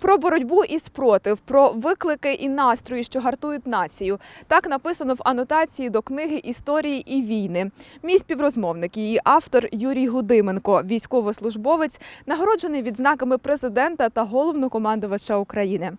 про боротьбу і спротив, про виклики і настрої, що гартують націю. Так написано в анотації до книги Історії і війни. Мій співрозмовник, її автор Юрій Гудименко, військовослужбовець, нагороджений відзнаками президента та головнокомандувача України.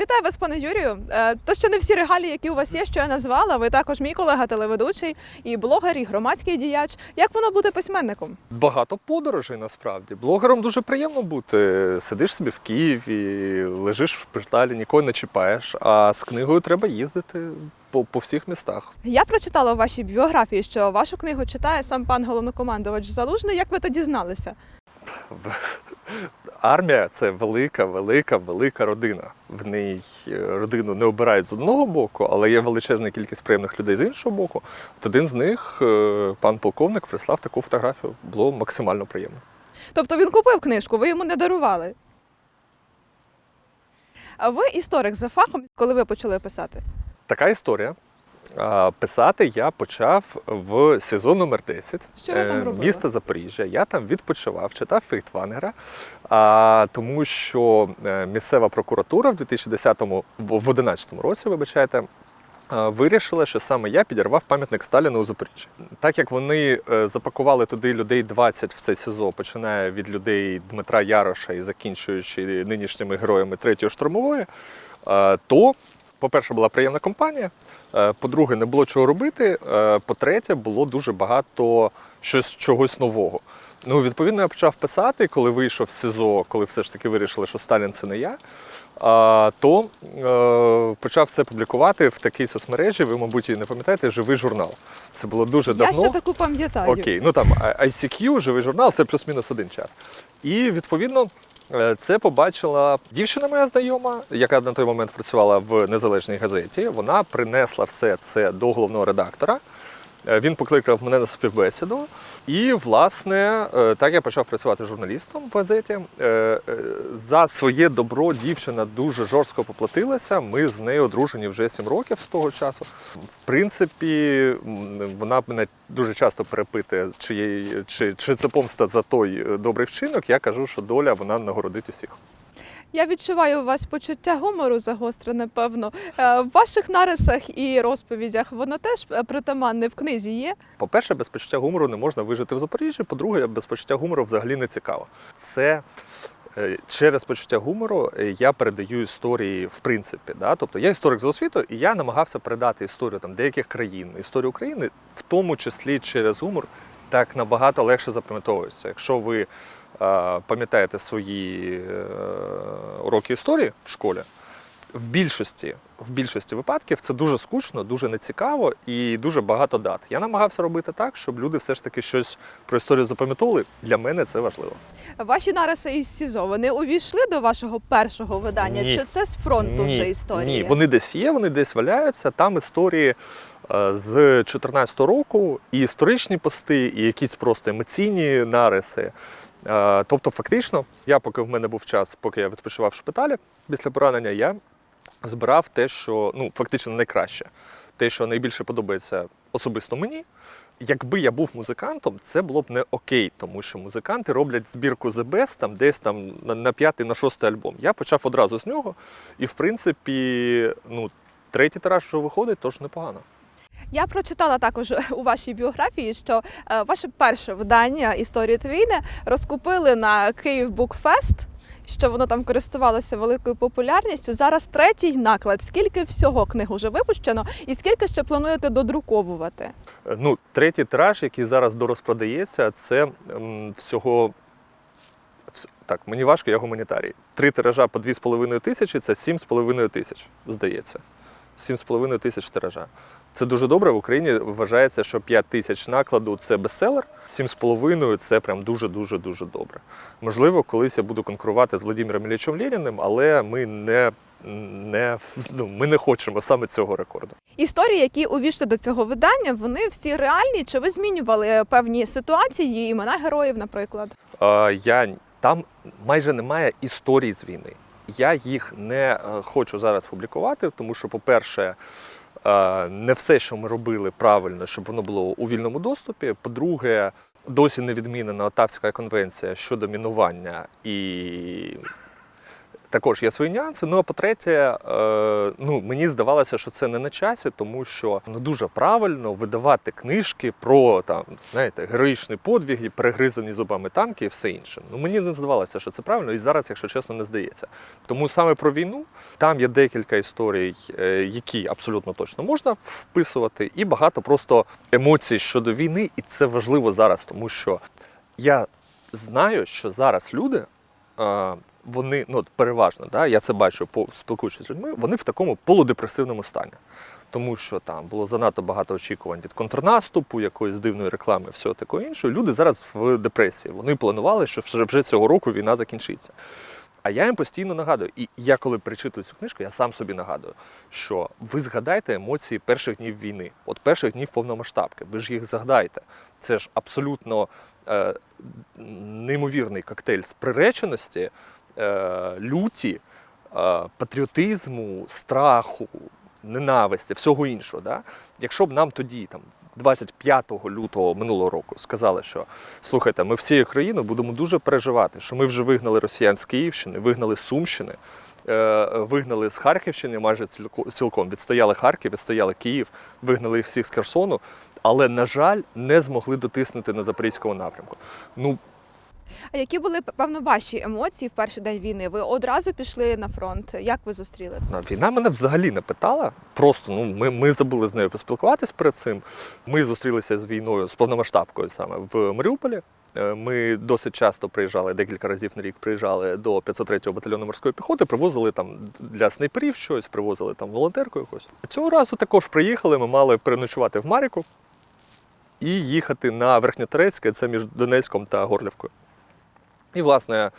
Вітаю вас, пане Юрію. Е, То ще не всі регалії, які у вас є, що я назвала. Ви також мій колега, телеведучий, і блогер, і громадський діяч. Як воно бути письменником? Багато подорожей насправді. Блогером дуже приємно бути. Сидиш собі в Києві, лежиш в шпиталі, нікого не чіпаєш. А з книгою треба їздити по, по всіх містах. Я прочитала у вашій біографії, що вашу книгу читає сам пан головнокомандувач Залужний. Як ви тоді зналися? Армія це велика, велика, велика родина. В ній е, родину не обирають з одного боку, але є величезна кількість приємних людей з іншого боку. От один з них, е, пан полковник, прислав таку фотографію. Було максимально приємно. Тобто він купив книжку, ви йому не дарували. А ви історик за фахом, коли ви почали писати? Така історія. Писати я почав в сезон номер 10 Що там е, міста Запоріжжя. Я там відпочивав, читав Фейхтвангера, тому що е, місцева прокуратура в 2010-му, в в 11-му році, вибачайте, е, Вирішила, що саме я підірвав пам'ятник Сталіну у Запоріжжі. Так як вони запакували туди людей 20 в це СІЗО, починає від людей Дмитра Яроша і закінчуючи нинішніми героями третьої штурмової, то по-перше, була приємна компанія. е, По-друге, не було чого робити. е, По-третє, було дуже багато щось чогось нового. Ну, відповідно, я почав писати, коли вийшов з СИЗО, коли все ж таки вирішили, що Сталін це не я. а, То е, почав все публікувати в такій соцмережі. Ви, мабуть, її не пам'ятаєте, живий журнал. Це було дуже давно. Я ще таку пам'ятаю. Окей, ну там ICQ, живий журнал, це плюс-мінус один час. І відповідно. Е, Це побачила дівчина моя знайома, яка на той момент працювала в незалежній газеті. Вона принесла все це до головного редактора. Е, Він покликав мене на співбесіду. І, власне, е, так я почав працювати журналістом в газеті. Е, За своє добро дівчина дуже жорстко поплатилася. Ми з нею одружені вже 7 років з того часу. В принципі, вона мене дуже часто перепитує, чи, чи, чи це помста за той добрий вчинок. Я кажу, що доля вона нагородить усіх. Я відчуваю у вас почуття гумору загострене, певно. Е, В ваших нарисах і розповідях воно теж е, притаманне в книзі є. По-перше, без почуття гумору не можна вижити в Запоріжжі. По-друге, без почуття гумору взагалі не цікаво. Це е, через почуття гумору я передаю історії в принципі. Да? Тобто я історик за освітою, і я намагався передати історію там, деяких країн, історію України, в тому числі через гумор, так набагато легше запам'ятовується. Якщо ви пам'ятаєте свої е, уроки історії в школі, в більшості, в більшості випадків це дуже скучно, дуже нецікаво і дуже багато дат. Я намагався робити так, щоб люди все ж таки щось про історію запам'ятовували. Для мене це важливо. Ваші нариси із СІЗО вони увійшли до вашого першого видання? Ні. Чи це з фронту вже історії? Ні, вони десь є, вони десь валяються. Там історії е, з 2014 року, і історичні пости, і якісь просто емоційні нариси. Е, Тобто, фактично, я, поки в мене був час, поки я відпочивав в шпиталі після поранення, я збирав те, що ну, фактично найкраще, те, що найбільше подобається особисто мені. Якби я був музикантом, це було б не окей, тому що музиканти роблять збірку The Best там десь там на, п'ятий, на шостий альбом. Я почав одразу з нього, і в принципі, ну, третій тираж вже виходить, тож непогано. Я прочитала також у вашій біографії, що е, ваше перше видання історії та розкупили на Київ Букфест. Що воно там користувалося великою популярністю. Зараз третій наклад. Скільки всього книг уже випущено, і скільки ще плануєте додруковувати? Е, Ну, третій тираж, який зараз дорозпродається, це м, всього. Так, мені важко, я гуманітарій. Три тиража по 2,5 тисячі це 7,5 тисяч, здається. 7,5 тисяч тиража. Це дуже добре. В Україні вважається, що 5 тисяч накладу це бестселер, 7,5 це прям дуже-дуже дуже добре. Можливо, колись я буду конкурувати з Владимиром Іллічем Леніним, але ми не, не, ну, ми не хочемо саме цього рекорду. Історії, які увійшли до цього видання, вони всі реальні. Чи ви змінювали певні ситуації, імена героїв, наприклад? Е, я там майже немає історій з війни. Я їх не е, хочу зараз публікувати, тому що, по-перше, е, не все, що ми робили правильно, щоб воно було у вільному доступі. По-друге, досі не відмінена Отавська конвенція щодо мінування і також є свої нюанси. Ну а по-третє, е, ну мені здавалося, що це не на часі, тому що ну дуже правильно видавати книжки про там, знаєте, героїчні подвиги, перегризані зубами танки і все інше. Ну мені не здавалося, що це правильно, і зараз, якщо чесно, не здається. Тому саме про війну там є декілька історій, е, які абсолютно точно можна вписувати, і багато просто емоцій щодо війни, і це важливо зараз, тому що я знаю, що зараз люди. Вони ну переважно, да, я це бачу по спілкуючись з людьми, вони в такому полудепресивному стані. Тому що там було занадто багато очікувань від контрнаступу, якоїсь дивної реклами, всього такого іншого. Люди зараз в депресії. Вони планували, що вже цього року війна закінчиться. А я їм постійно нагадую, і я коли перечитую цю книжку, я сам собі нагадую, що ви згадайте емоції перших днів війни, от перших днів повномасштабки. Ви ж їх згадайте. Це ж абсолютно е, неймовірний коктейль з приреченості, люті, е, патріотизму, страху, ненависті, всього іншого. Да? Якщо б нам тоді, там, 25 лютого минулого року, сказали, що слухайте, ми всією країною будемо дуже переживати, що ми вже вигнали росіян з Київщини, вигнали з Сумщини, е, вигнали з Харківщини майже цілко- цілком. Відстояли Харків, відстояли Київ, вигнали їх всіх з Херсону, але, на жаль, не змогли дотиснути на Запорізькому напрямку. Ну, А які були певно ваші емоції в перший день війни? Ви одразу пішли на фронт? Як ви зустріли це? Війна мене взагалі не питала. Просто ну ми, ми забули з нею поспілкуватись перед цим. Ми зустрілися з війною з повномасштабкою саме в Маріуполі. Е, Ми досить часто приїжджали, декілька разів на рік приїжджали до 503-го батальйону морської піхоти, привозили там для снайперів щось, привозили там волонтерку якусь. Цього разу також приїхали. Ми мали переночувати в Маріку і їхати на Верхньоторецьке, це між Донецьком та Горлівкою. І, власне,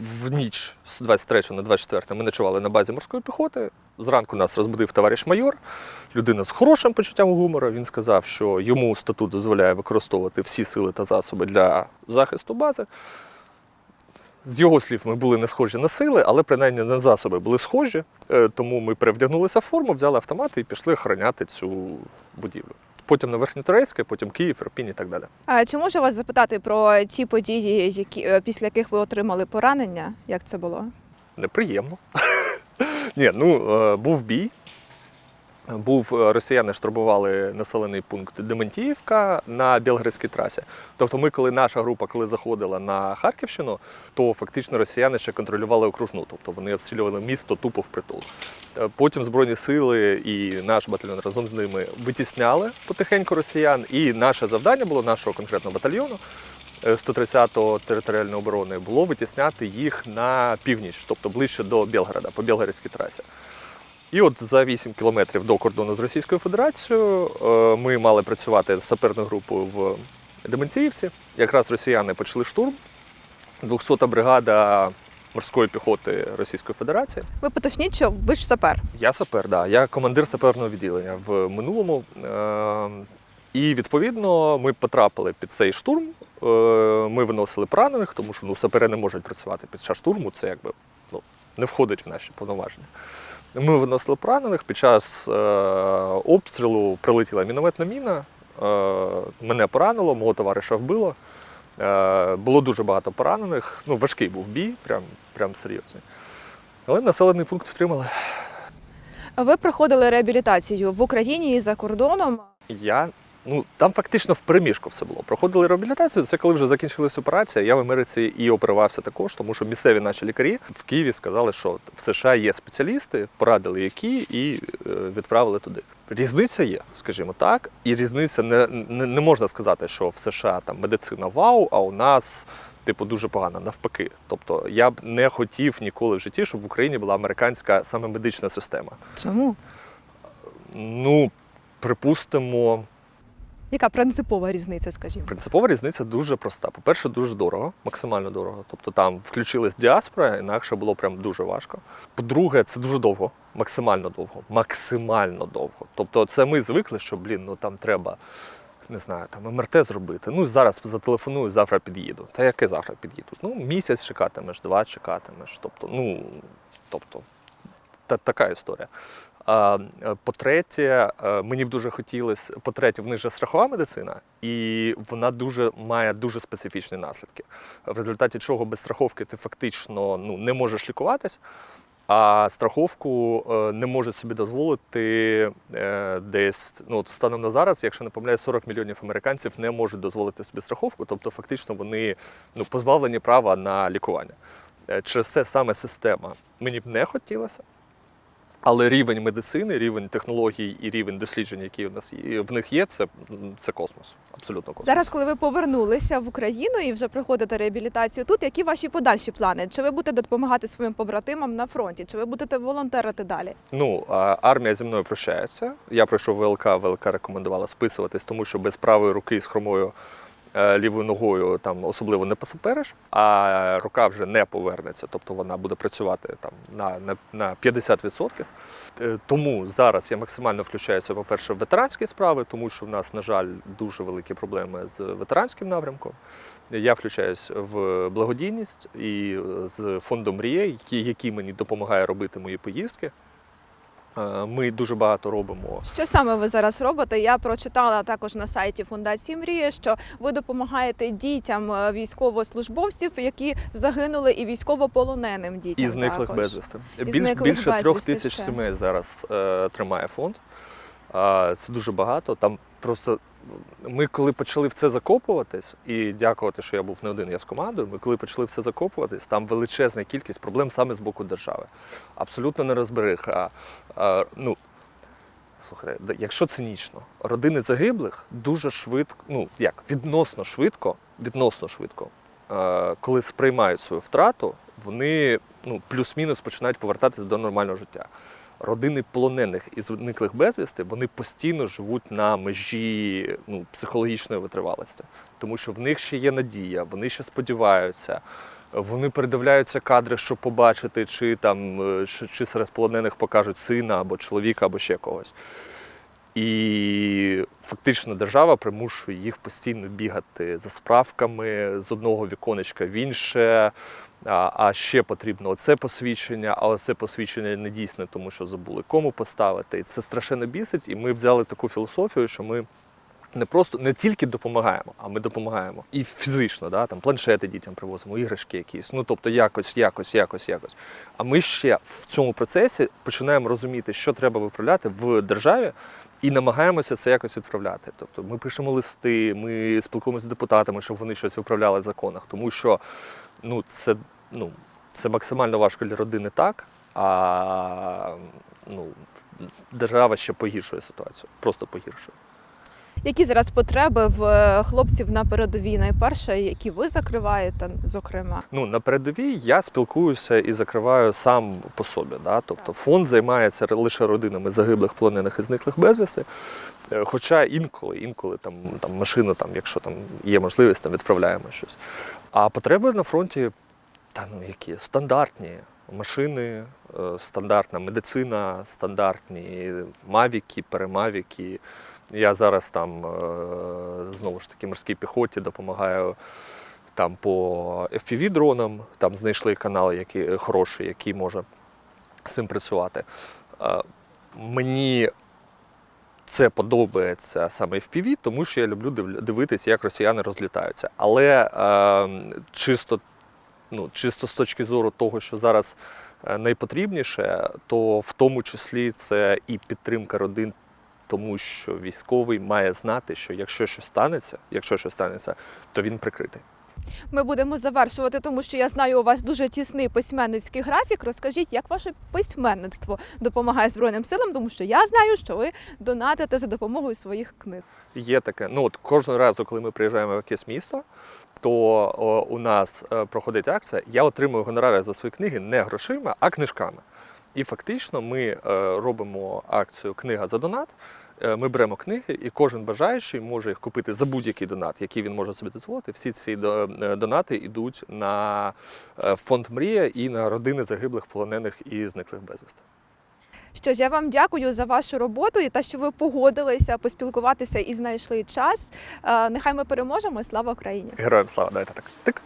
в- ніч з 23 на 24 ми ночували на базі морської піхоти. Зранку нас розбудив товариш майор, людина з хорошим почуттям гумору. Він сказав, що йому статут дозволяє використовувати всі сили та засоби для захисту бази. З його слів, ми були не схожі на сили, але принаймні на засоби були схожі. Е, Тому ми перевдягнулися в форму, взяли автомати і пішли охороняти цю будівлю. Потім на Верхньоторецьке, потім Київ, Ірпінь і так далі. А чи можу вас запитати про ті події, які е, після яких ви отримали поранення? Як це було? Неприємно. Ні, ну е, був бій. Був е, росіяни штурмували населений пункт Дементіївка на Білградській трасі. Тобто, ми, коли наша група коли заходила на Харківщину, то фактично росіяни ще контролювали окружну, тобто вони обстрілювали місто тупо впритул. Е, Потім збройні сили і наш батальйон разом з ними витісняли потихеньку росіян. І наше завдання було нашого конкретного батальйону е, 130-го територіальної оборони було витісняти їх на північ, тобто ближче до Білграда, по Білградській трасі. І от за 8 кілометрів до кордону з Російською Федерацією е, ми мали працювати з саперною групою в Дементіївці. Якраз росіяни почали штурм. 200-та бригада морської піхоти Російської Федерації. Ви поточніть, що ви ж сапер. Я сапер, да. Я командир саперного відділення в минулому. Е- і відповідно ми потрапили під цей штурм. Е- ми виносили поранених, тому що ну, сапери не можуть працювати під час штурму. Це якби ну, не входить в наші повноваження. Ми виносили поранених. Під час е- обстрілу прилетіла мінометна міна. Е- мене поранило, мого товариша вбило. Е- було дуже багато поранених. Ну, важкий був бій, прям, прям серйозний. Але населений пункт втримали. Ви проходили реабілітацію в Україні і за кордоном. Я ну там фактично в переміжку все було. Проходили реабілітацію. Це коли вже закінчилась операція. Я в Америці і оперувався також, тому що місцеві наші лікарі в Києві сказали, що в США є спеціалісти, порадили які і е, відправили туди. Різниця є, скажімо так, і різниця не, не, не можна сказати, що в США там медицина вау, а у нас. Типу, дуже погано, навпаки. Тобто я б не хотів ніколи в житті, щоб в Україні була американська саме медична система. Чому? Ну, припустимо, Яка принципова різниця, скажімо? Принципова різниця дуже проста. По-перше, дуже дорого, максимально дорого. Тобто там включилась діаспора, інакше було прям дуже важко. По-друге, це дуже довго, максимально довго, максимально довго. Тобто, це ми звикли, що блін, ну там треба. Не знаю, там МРТ зробити. Ну зараз зателефоную, завтра під'їду. Та яке завтра під'їду? Ну, місяць чекатимеш, два чекатимеш. Тобто, ну тобто, та, така історія. Е, По-третє, е, мені б дуже хотілося, по-третє, в них же страхова медицина, і вона дуже має дуже специфічні наслідки. В результаті чого без страховки ти фактично ну, не можеш лікуватись, а страховку е, не може собі дозволити десь ну, станом на зараз, якщо не помиляюсь, 40 мільйонів американців не можуть дозволити собі страховку, тобто фактично вони ну, позбавлені права на лікування. Через це саме система мені б не хотілося. Але рівень медицини, рівень технологій і рівень досліджень, які у нас є, в них є, це, це космос. Абсолютно космос. Зараз, коли ви повернулися в Україну і вже проходите реабілітацію тут, які ваші подальші плани? Чи ви будете допомагати своїм побратимам на фронті? Чи ви будете волонтерити далі? Ну, армія зі мною прощається. Я пройшов ВЛК, ВЛК рекомендувала списуватись, тому що без правої руки з хромою лівою ногою там особливо не посапериш, а рука вже не повернеться, тобто вона буде працювати там на, на, на 50%. Е, Тому зараз я максимально включаюся, по-перше, в ветеранські справи, тому що в нас, на жаль, дуже великі проблеми з ветеранським напрямком. Я включаюсь в благодійність і з фондом який, який мені допомагає робити мої поїздки. Е, Ми дуже багато робимо. Що саме ви зараз робите? Я прочитала також на сайті Фундації Мрія, що ви допомагаєте дітям е, військовослужбовців, які загинули, і військовополоненим дітям. І зниклих також. безвісти. І Біль, зниклих більше трьох тисяч ще. сімей зараз е, тримає фонд. Е, це дуже багато. Там просто ми, коли почали в це закопуватись, і дякувати, що я був не один, я з командою. Ми коли почали в це закопуватись, там величезна кількість проблем саме з боку держави. Абсолютно не розбериха. А, ну, слухай, якщо цинічно, родини загиблих дуже швидко, ну як, відносно швидко, відносно швидко, е, коли сприймають свою втрату, вони ну, плюс-мінус починають повертатися до нормального життя. Родини полонених і зниклих безвісти вони постійно живуть на межі ну, психологічної витривалості, тому що в них ще є надія, вони ще сподіваються. Вони передивляються кадри, щоб побачити, чи там е, чи, чи серед полонених покажуть сина або чоловіка, або ще когось. І фактично держава примушує їх постійно бігати за справками з одного віконечка в інше. А, ще потрібно оце посвідчення, а оце посвідчення не дійсне, тому що забули кому поставити. І це страшенно бісить. І ми взяли таку філософію, що ми не просто не тільки допомагаємо, а ми допомагаємо і фізично, да, там планшети дітям привозимо, іграшки якісь. Ну тобто якось, якось, якось, якось. А ми ще в цьому процесі починаємо розуміти, що треба виправляти в державі, і намагаємося це якось відправляти. Тобто ми пишемо листи, ми спілкуємося з депутатами, щоб вони щось виправляли в законах, тому що ну, це, ну, це максимально важко для родини так, а ну, держава ще погіршує ситуацію, просто погіршує. Які зараз потреби в е, хлопців на передовій? Найперше, які ви закриваєте, зокрема? Ну, на передовій я спілкуюся і закриваю сам по собі. Да? Тобто фонд займається лише родинами загиблих, полонених і зниклих безвісти. Е, Хоча інколи, інколи там, там машину, там, якщо там є можливість, там відправляємо щось. А потреби на фронті, та ну які стандартні. Машини, е, стандартна медицина, стандартні мавіки, перемавіки. Я зараз там е, знову ж таки морській піхоті допомагаю там по FPV дронам, там знайшли канал, який хороший, який може з цим працювати. Е, Мені це подобається саме FPV, тому що я люблю див- дивитися, як росіяни розлітаються. Але е, чисто, ну, чисто з точки зору того, що зараз найпотрібніше, то в тому числі це і підтримка родин. Тому що військовий має знати, що якщо щось станеться, якщо щось станеться, то він прикритий. Ми будемо завершувати, тому що я знаю, у вас дуже тісний письменницький графік. Розкажіть, як ваше письменництво допомагає Збройним силам, тому що я знаю, що ви донатите за допомогою своїх книг. Є таке. Ну от кожного разу, коли ми приїжджаємо в якесь місто, то о, у нас е, проходить акція. Я отримую гонорари за свої книги не грошима, а книжками. І фактично ми е, робимо акцію Книга за донат. Е, Ми беремо книги, і кожен бажаючий може їх купити за будь-який донат, який він може собі дозволити. Всі ці е, донати йдуть на фонд Мрія і на родини загиблих, полонених і зниклих безвісти. Що ж, я вам дякую за вашу роботу і те, що ви погодилися поспілкуватися і знайшли час. Нехай ми переможемо. Слава Україні! Героям слава, давайте так. Тик.